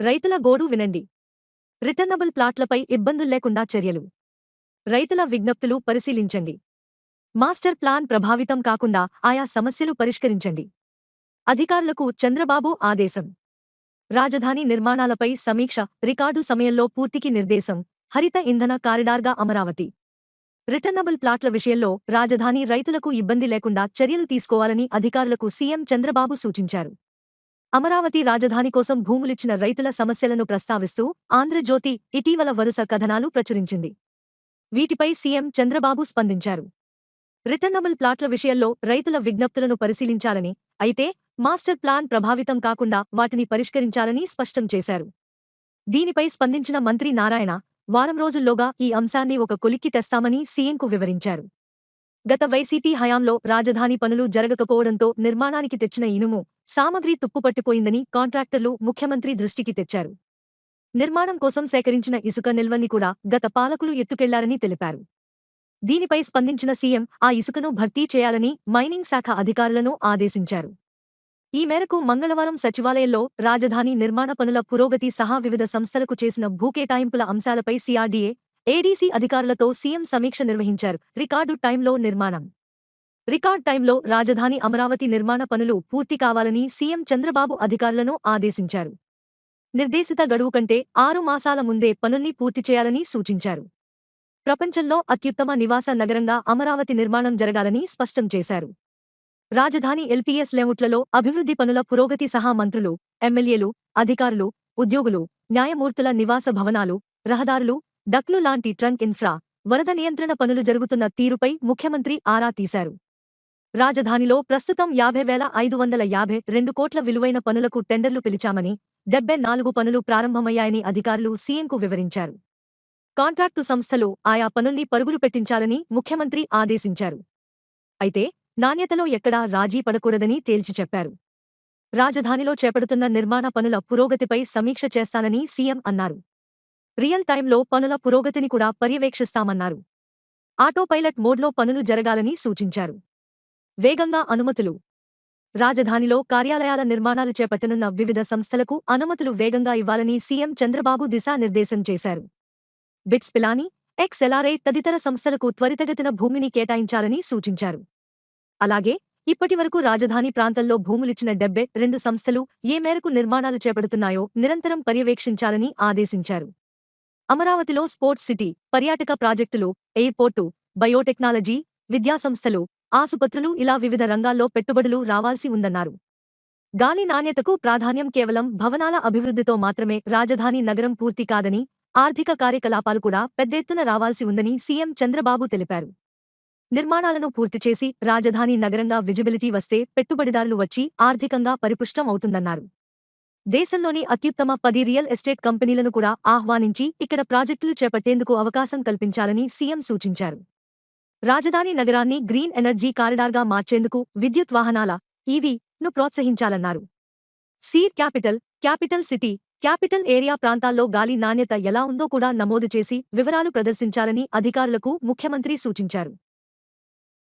రైతుల గోడు వినండి. రిటర్నబుల్ ప్లాట్లపై ఇబ్బందుల్లేకుండా చర్యలు. రైతుల విజ్ఞప్తులు పరిశీలించండి. మాస్టర్ ప్లాన్ ప్రభావితం కాకుండా ఆయా సమస్యలు పరిష్కరించండి. అధికారులకు చంద్రబాబు ఆదేశం. రాజధాని నిర్మాణాలపై సమీక్ష రికార్డు సమయంలో పూర్తికి నిర్దేశం. హరిత ఇంధన కారిడార్గా అమరావతి. రిటర్నబుల్ ప్లాట్ల విషయంలో రాజధాని రైతులకు ఇబ్బంది లేకుండా చర్యలు తీసుకోవాలని అధికారులకు సీఎం చంద్రబాబు సూచించారు. అమరావతి రాజధాని కోసం భూములిచ్చిన రైతుల సమస్యలను ప్రస్తావిస్తూ ఆంధ్రజ్యోతి ఇటీవల వరుస కథనాలు ప్రచురించింది. వీటిపై సీఎం చంద్రబాబు స్పందించారు. రిటర్నబుల్ ప్లాట్ల విషయంలో రైతుల విజ్ఞప్తులను పరిశీలించాలని అయితే మాస్టర్ ప్లాన్ ప్రభావితం కాకుండా వాటిని పరిష్కరించాలని స్పష్టం చేశారు. దీనిపై స్పందించిన మంత్రి నారాయణ వారం రోజుల్లోగా ఈ అంశాన్ని ఒక కొలిక్కి తెస్తామని సీఎంకు వివరించారు. గత వైసీపీ హయాంలో రాజధాని పనులు జరగకపోవడంతో నిర్మాణానికి తెచ్చిన ఇనుము సామగ్రి తుప్పుపట్టిపోయిందని కాంట్రాక్టర్లు ముఖ్యమంత్రి దృష్టికి తెచ్చారు. నిర్మాణం కోసం సేకరించిన ఇసుక నిల్వల్ని కూడా గత పాలకులు ఎత్తుకెళ్ళారని తెలిపారు. దీనిపై స్పందించిన సీఎం ఆ ఇసుకను భర్తీ చేయాలని మైనింగ్ శాఖ అధికారులను ఆదేశించారు. ఈ మేరకు మంగళవారం సచివాలయంలో రాజధాని నిర్మాణ పనుల పురోగతి సహా వివిధ సంస్థలకు చేసిన భూకేటాయింపుల అంశాలపై సీఆర్డీఏ ఏడీసీ అధికారులతో సీఎం సమీక్ష నిర్వహించారు. రికార్డు టైంలో నిర్మాణం. రికార్డ్ టైంలో రాజధాని అమరావతి నిర్మాణ పనులు పూర్తి కావాలని సీఎం చంద్రబాబు అధికారులను ఆదేశించారు. నిర్దేశిత గడువు కంటే ఆరు మాసాల ముందే పనుల్ని పూర్తి చేయాలని సూచించారు. ప్రపంచంలో అత్యుత్తమ నివాస నగరంగా అమరావతి నిర్మాణం జరగాలని స్పష్టం చేశారు. రాజధాని ఎల్పీఎస్ లేఅవుట్లలో అభివృద్ధి పనుల పురోగతి సహా మంత్రులు ఎమ్మెల్యేలు అధికారులు ఉద్యోగులు న్యాయమూర్తుల నివాస భవనాలు రహదారులు డక్లు లాంటి ట్రంక్ ఇన్ఫ్రా వరద నియంత్రణ పనులు జరుగుతున్న తీరుపై ముఖ్యమంత్రి ఆరా తీశారు. రాజధానిలో ప్రస్తుతం యాభై వేల ఐదు వందల యాభై రెండు కోట్ల విలువైన పనులకు టెండర్లు పిలిచామని డెబ్బై నాలుగు పనులు ప్రారంభమయ్యాయని అధికారులు సీఎంకు వివరించారు. కాంట్రాక్టు సంస్థలు ఆయా పనుల్ని పరుగులు పెట్టించాలని ముఖ్యమంత్రి ఆదేశించారు. అయితే నాణ్యతలో ఎక్కడా రాజీ పడకూడదని తేల్చి చెప్పారు. రాజధానిలో చేపడుతున్న నిర్మాణ పనుల పురోగతిపై సమీక్ష చేస్తానని సీఎం అన్నారు. రియల్ టైంలో పనుల పురోగతిని కూడా పర్యవేక్షిస్తామన్నారు. ఆటోపైలట్ మోడ్లో పనులు జరగాలని సూచించారు. వేగంగా అనుమతులు. రాజధానిలో కార్యాలయాల నిర్మాణాలు చేపట్టనున్న వివిధ సంస్థలకు అనుమతులు వేగంగా ఇవ్వాలని సీఎం చంద్రబాబు దిశానిర్దేశం చేశారు. బిట్స్ పిలాని ఎక్స్ఎల్ఆర్ఐ తదితర సంస్థలకు త్వరితగతిన భూమిని కేటాయించాలని సూచించారు. అలాగే ఇప్పటివరకు రాజధాని ప్రాంతంలో భూములిచ్చిన డెబ్బై రెండు సంస్థలు ఏ మేరకు నిర్మాణాలు చేపడుతున్నాయో నిరంతరం పర్యవేక్షించాలని ఆదేశించారు. అమరావతిలో స్పోర్ట్స్ సిటీ పర్యాటక ప్రాజెక్టులు ఎయిర్పోర్టు బయోటెక్నాలజీ విద్యాసంస్థలు ఆసుపత్రులు ఇలా వివిధ రంగాల్లో పెట్టుబడులు రావాల్సి ఉందన్నారు. గాలి నాణ్యతకు ప్రాధాన్యం కేవలం భవనాల అభివృద్ధితో మాత్రమే రాజధాని నగరం పూర్తి కాదని ఆర్థిక కార్యకలాపాలు కూడా పెద్దెత్తున రావాల్సి ఉందని సీఎం చంద్రబాబు తెలిపారు. నిర్మాణాలను పూర్తి చేసి రాజధాని నగరంగా విజిబిలిటీ వస్తే పెట్టుబడిదారులు వచ్చి ఆర్థికంగా పరిపుష్టం అవుతుందన్నారు. దేశంలోని అత్యుత్తమ పది రియల్ ఎస్టేట్ కంపెనీలను కూడా ఆహ్వానించి ఇక్కడ ప్రాజెక్టులు చేపట్టేందుకు అవకాశం కల్పించాలని సీఎం సూచించారు. రాజధాని నగరాన్ని గ్రీన్ ఎనర్జీ కారిడార్గా మార్చేందుకు విద్యుత్ వాహనాల ఈవీ ను ప్రోత్సహించాలన్నారు. Seed capital capital city capital area ప్రాంతాల్లో గాలి నాణ్యత ఎలా ఉందో కూడా నమోదు చేసి వివరాలు ప్రదర్శించాలని అధికారులకు ముఖ్యమంత్రి సూచించారు.